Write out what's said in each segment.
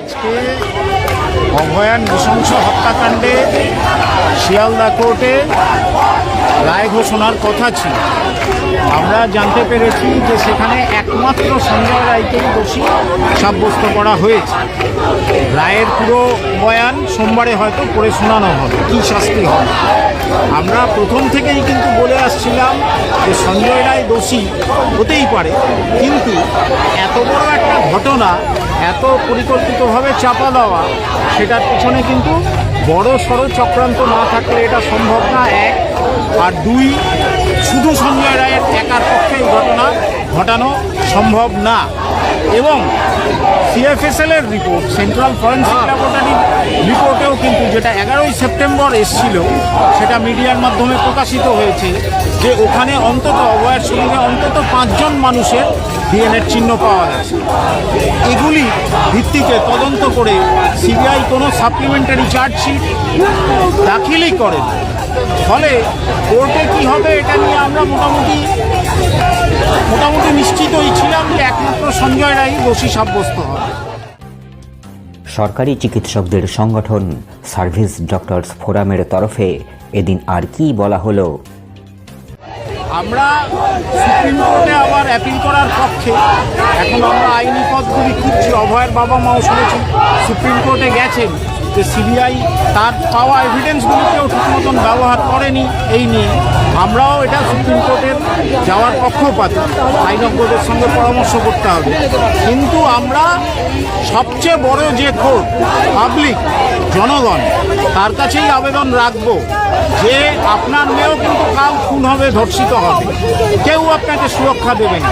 আজকে অভয়ান নৃশংস হত্যাকাণ্ডে শিয়ালদা কোর্টে রায় ঘোষণার কথা ছিল। আমরা জানতে পেরেছি যে সেখানে একমাত্র সঞ্জয় রায়কেই দোষী সাব্যস্ত করা হয়েছে। রায়ের পুরো বয়ান সোমবারে হয়তো পড়ে শোনানো হবে। কী শাস্তি হবে? আমরা প্রথম থেকেই কিন্তু বলে আসছিলাম যে সঞ্জয় রায় দোষী হতেই পারে। কিন্তু এত বড় একটা ঘটনা এত পরিকল্পিতভাবে চাপা দেওয়া সেটার পিছনে কিন্তু বড় সড় চক্রান্ত না থাকলে এটা সম্ভব না এক। আর দুই শুধু সঞ্জয় রায়ের একার পক্ষে ঘটনা ঘটানো সম্ভব না। এবং সিএফএসএল এর রিপোর্ট সেন্ট্রাল ফরেন্সিক ল্যাবরেটরি রিপোর্টেও কিন্তু যেটা এগারোই সেপ্টেম্বর এসছিল, সেটা মিডিয়ার মাধ্যমে প্রকাশিত হয়েছে যে ওখানে অন্তত অবয়ের সঙ্গে অন্তত পাঁচজন মানুষের ডিএনএর চিহ্ন পাওয়া গেছে। এগুলি ভিত্তিতে তদন্ত করে সিবিআই কোনো সাপ্লিমেন্টারি চার্জশিট দাখিলই করেন। ফলে কোর্টে কি হবে এটা নিয়ে আমরা মোটামুটি মোটামুটি নিশ্চিতই ছিলাম যে একমাত্র সঞ্জয় রায় দোষী সাব্যস্ত হবে। সরকারি চিকিৎসকদের সংগঠন সার্ভিস ডক্টরস ফোরামের তরফে এদিন আর কি বলা হলো। আমরা সুপ্রিম কোর্টে আবার অ্যাপিল করার পক্ষে এখন আমরা আইনি পথগুলি খুঁজছি। অভয়ের বাবা মাও শুনেছি সুপ্রিম কোর্টে গেছেন যে সিবিআই তার পাওয়া এভিডেন্সগুলিকেও ঠিক মতন ব্যবহার করেনি এই নিয়ে। আমরাও এটা সুপ্রিম কোর্টের যাওয়ার পক্ষপাত। আইনজ্ঞদের সঙ্গে পরামর্শ করতে হবে। কিন্তু আমরা সবচেয়ে বড় যে কোর্ট পাবলিক জনগণ, তার কাছেই আবেদন রাখব যে আপনার মেয়েও কিন্তু কাল খুন হবে, ধর্ষিত হবে। কেউ আপনাকে সুরক্ষা দেবে না।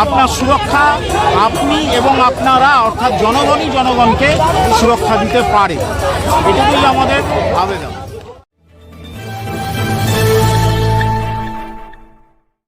আপনার সুরক্ষা আপনি এবং আপনারা, অর্থাৎ জনগণই জনগণকে সুরক্ষা দিতে পারে। এটুকুই আমাদের আবেদন।